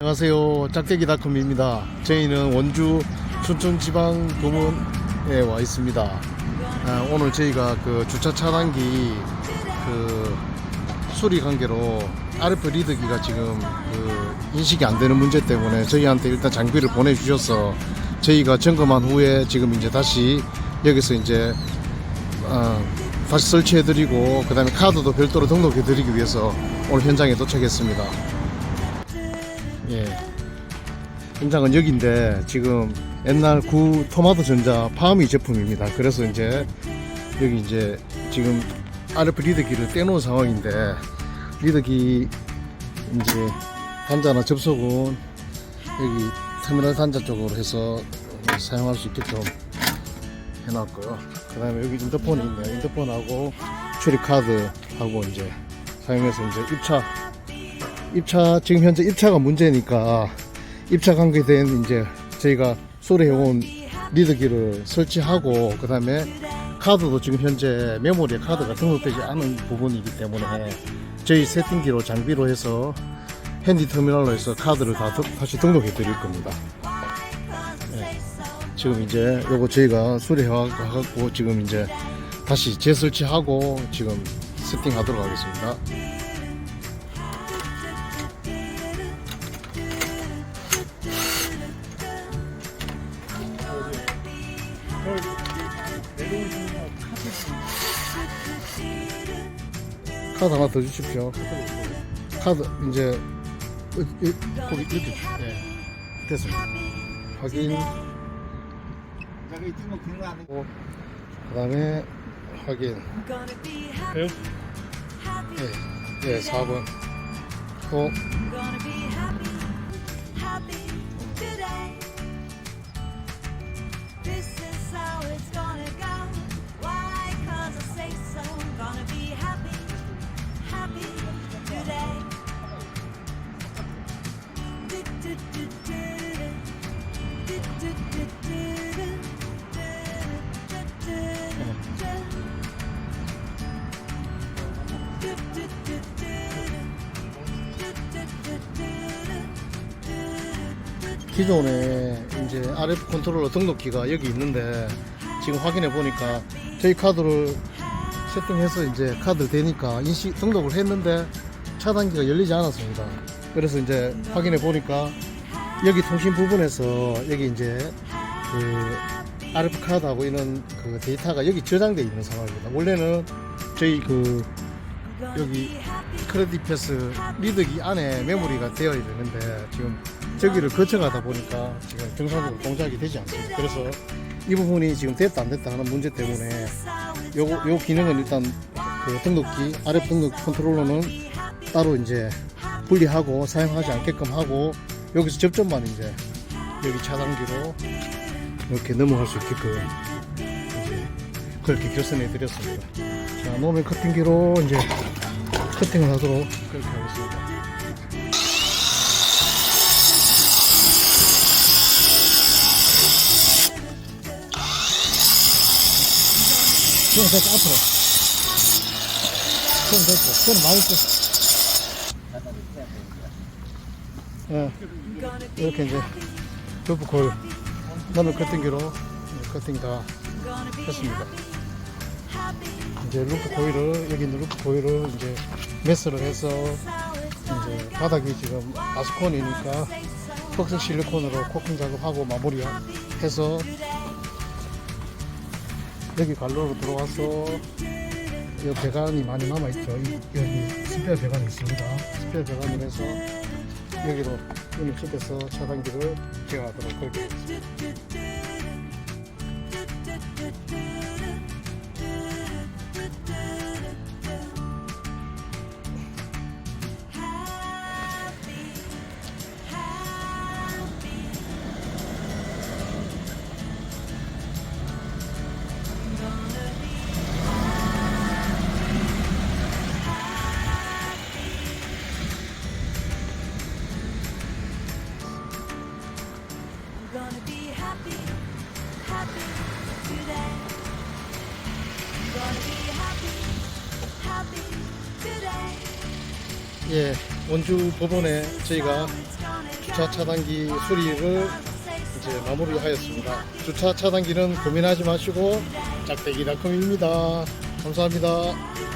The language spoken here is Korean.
안녕하세요. 짝대기닷컴입니다. 저희는 원주 춘천지방법원에 와 있습니다. 아, 오늘 저희가 그 주차 차단기 그 수리 관계로 RF 리드기가 지금 그 인식이 안 되는 문제 때문에 저희한테 일단 장비를 보내주셔서 저희가 점검한 후에 지금 이제 다시 여기서 이제 어, 다시 설치해드리고 그 다음에 카드도 별도로 등록해드리기 위해서 오늘 현장에 도착했습니다. 예. 현장은 여기인데 지금 옛날 구 토마토 전자 파미 제품입니다. 그래서 이제 여기 이제 지금 RF 리드기를 떼놓은 상황인데 리드기 이제 단자나 접속은 여기 터미널 단자 쪽으로 해서 사용할 수 있게끔 해놨고요. 그 다음에 여기 인터폰이 있네요. 인터폰하고 출입 카드하고 이제 사용해서 이제 입차 입차 지금 현재 입차가 문제니까 입차 관계된 이제 저희가 소리해온 리드기를 설치하고 그 다음에 카드도 지금 현재 메모리에 카드가 등록되지 않은 부분이기 때문에 저희 세팅기로 장비로 해서 핸디 터미널로 해서 카드를 다 드- 다시 등록해 드릴 겁니다. 네. 지금 이제 요거 저희가 수리해갖고 지금 이제 다시 재설치하고 지금 세팅하도록 하겠습니다. 카드 하나 더 주십시오. 카드 이제 어, 이- 거기 이렇게 예 됐습니다. 확인. 그다음에 확인 왜요? 예, 예 4번 또 기존에 이제 RF 컨트롤러 등록키가 여기 있는데 지금 확인해 보니까 저희 카드를 세팅해서 이제 카드 되니까 인식 등록을 했는데 차단기가 열리지 않았습니다. 그래서 이제 확인해 보니까 여기 통신 부분에서 여기 이제 그 RF 카드하고 이런 그 데이터가 여기 저장돼 있는 상황입니다. 원래는 저희 그 여기 크레딧 패스 리드기 안에 메모리가 되어 있는데 지금 저기를 거쳐가다 보니까 지금 정상적으로 동작이 되지 않습니다. 그래서 이 부분이 지금 됐다 안 됐다 하는 문제 때문에 요거 요 기능은 일단 그 등록기 RF 등록 컨트롤러는 따로 이제 분리하고 사용하지 않게끔 하고 여기서 접점만 이제 여기 차단기로 이렇게 넘어갈 수 있게끔 이제 그렇게 교선해 드렸습니다. 자, 노면 커팅기로 이제 커팅을 하도록 그렇게 하겠습니다. 손 됐어, 앞으로. 손 됐어. 손 많이 됐어. 예. 이렇게 이제 콜 너는 커팅기로 커팅 다 했습니다. 이제 루프 코일을 여기 있는 루프 코일을 이제 메스를 해서 이제 바닥이 지금 아스콘이니까 퍽스 실리콘으로 코팅 작업하고 마무리해서 여기 관로로 들어와서 이 배관이 많이 남아 있죠. 여기 스페어 배관이 있습니다. 스페어 배관을 해서 여기로 유니칩에서 차단기를 제어하도록 그렇게 하겠습니다. 예, 원주 법원에 저희가 주차 차단기 수리를 이제 마무리하였습니다. 주차 차단기는 고민하지 마시고 짝대기닷컴입니다. 감사합니다.